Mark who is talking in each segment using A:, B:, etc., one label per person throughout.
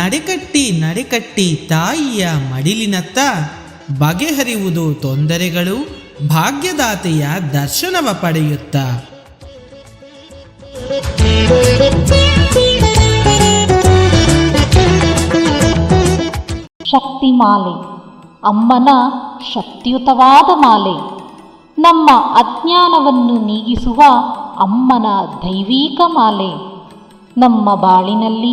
A: ನಡೆಕಟ್ಟಿ ನಡೆಕಟ್ಟಿ ತಾಯಿಯ ಮಡಿಲಿನತ್ತ ಬಗೆಹರಿಯುವುದು ತೊಂದರೆಗಳು, ಭಾಗ್ಯದಾತೆಯ ದರ್ಶನವ ಪಡೆಯುತ್ತ.
B: ಶಕ್ತಿ ಮಾಲೆ ಅಮ್ಮನ ಶಕ್ತಿಯುತವಾದ ಮಾಲೆ. ನಮ್ಮ ಅಜ್ಞಾನವನ್ನು ನೀಗಿಸುವ ಅಮ್ಮನ ದೈವಿಕ ಮಾಲೆ. ನಮ್ಮ ಬಾಳಿನಲ್ಲಿ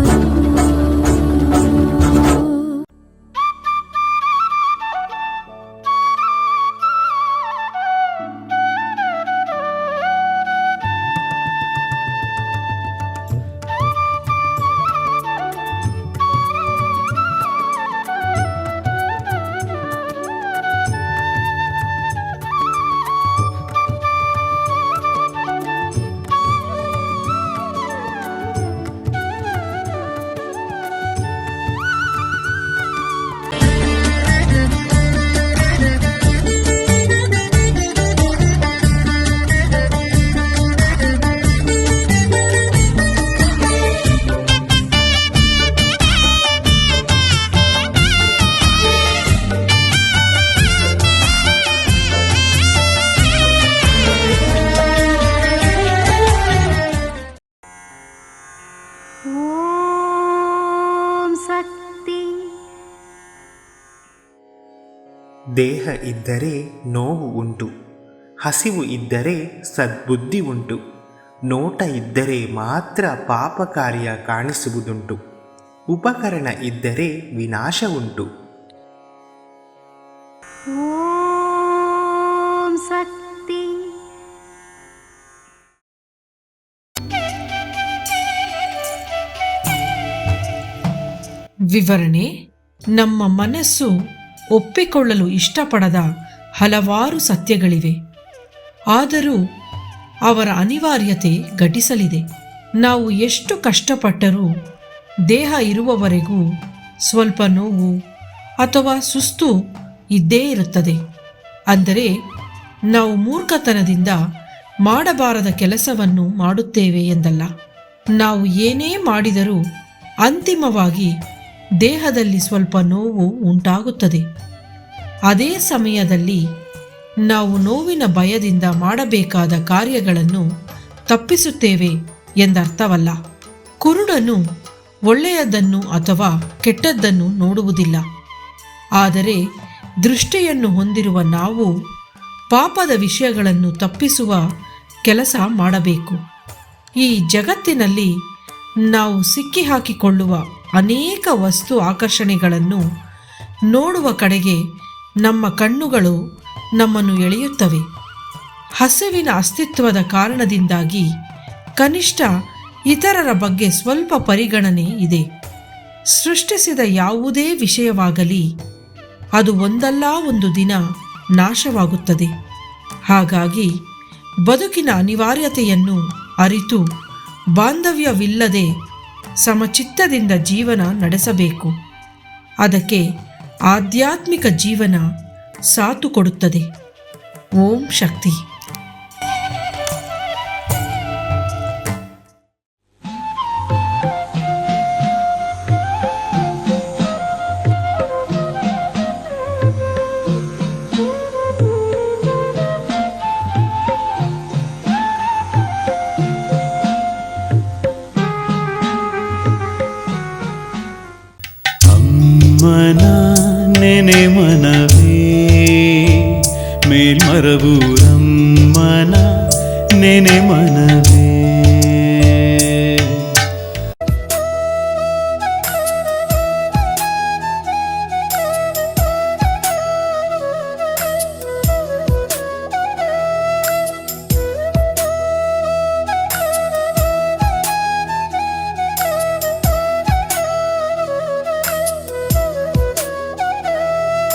C: ದೇಹ ಇದ್ದರೆ ನೋವು ಉಂಟು, ಹಸಿವು ಇದ್ದರೆ ಸದ್ಬುದ್ಧಿ ಉಂಟು, ನೋಟ ಇದ್ದರೆ ಮಾತ್ರ ಪಾಪ ಕಾರ್ಯ ಕಾಣಿಸುವುದುಂಟು, ಉಪಕರಣ ಇದ್ದರೆ ವಿನಾಶ ಉಂಟು.
D: ವಿವರಣೆ, ನಮ್ಮ ಮನಸ್ಸು ಒಪ್ಪಿಕೊಳ್ಳಲು ಇಷ್ಟಪಡದ ಹಲವಾರು ಸತ್ಯಗಳಿವೆ. ಆದರೂ ಅವರ ಅನಿವಾರ್ಯತೆ ಘಟಿಸಲಿದೆ. ನಾವು ಎಷ್ಟು ಕಷ್ಟಪಟ್ಟರೂ ದೇಹ ಇರುವವರೆಗೂ ಸ್ವಲ್ಪ ನೋವು ಅಥವಾ ಸುಸ್ತು ಇದ್ದೇ ಇರುತ್ತದೆ. ಅಂದರೆ ನಾವು ಮೂರ್ಖತನದಿಂದ ಮಾಡಬಾರದ ಕೆಲಸವನ್ನು ಮಾಡುತ್ತೇವೆ ಎಂದಲ್ಲ. ನಾವು ಏನೇ ಮಾಡಿದರೂ ಅಂತಿಮವಾಗಿ ದೇಹದಲ್ಲಿ ಸ್ವಲ್ಪ ನೋವು ಉಂಟಾಗುತ್ತದೆ. ಅದೇ ಸಮಯದಲ್ಲಿ ನಾವು ನೋವಿನ ಭಯದಿಂದ ಮಾಡಬೇಕಾದ ಕಾರ್ಯಗಳನ್ನು ತಪ್ಪಿಸುತ್ತೇವೆ ಎಂದರ್ಥವಲ್ಲ. ಕುರುಡನು ಒಳ್ಳೆಯದನ್ನು ಅಥವಾ ಕೆಟ್ಟದ್ದನ್ನು ನೋಡುವುದಿಲ್ಲ. ಆದರೆ ದೃಷ್ಟಿಯನ್ನು ಹೊಂದಿರುವ ನಾವು ಪಾಪದ ವಿಷಯಗಳನ್ನು ತಪ್ಪಿಸುವ ಕೆಲಸ ಮಾಡಬೇಕು. ಈ ಜಗತ್ತಿನಲ್ಲಿ ನಾವು ಸಿಕ್ಕಿಹಾಕಿಕೊಳ್ಳುವ ಅನೇಕ ವಸ್ತು ಆಕರ್ಷಣೆಗಳನ್ನು ನೋಡುವ ಕಡೆಗೆ ನಮ್ಮ ಕಣ್ಣುಗಳು ನಮ್ಮನ್ನು ಎಳೆಯುತ್ತವೆ. ಹಸಿವಿನ ಅಸ್ತಿತ್ವದ ಕಾರಣದಿಂದಾಗಿ ಕನಿಷ್ಠ ಇತರರ ಬಗ್ಗೆ ಸ್ವಲ್ಪ ಪರಿಗಣನೆ ಇದೆ. ಸೃಷ್ಟಿಸಿದ ಯಾವುದೇ ವಿಷಯವಾಗಲಿ, ಅದು ಒಂದಲ್ಲ ಒಂದು ದಿನ ನಾಶವಾಗುತ್ತದೆ. ಹಾಗಾಗಿ ಬದುಕಿನ ಅನಿವಾರ್ಯತೆಯನ್ನು ಅರಿತು, ಬಾಂಧವ್ಯವಿಲ್ಲದೆ ಸಮಚಿತ್ತದಿಂದ ಜೀವನ ನಡೆಸಬೇಕು. ಅದಕ್ಕೆ ಆಧ್ಯಾತ್ಮಿಕ ಜೀವನ ಸಾತು ಕೊಡುತ್ತದೆ ಓಂ ಶಕ್ತಿ.
E: மேனே மனவே மேல் மரபூரம் மன நேனே மனவே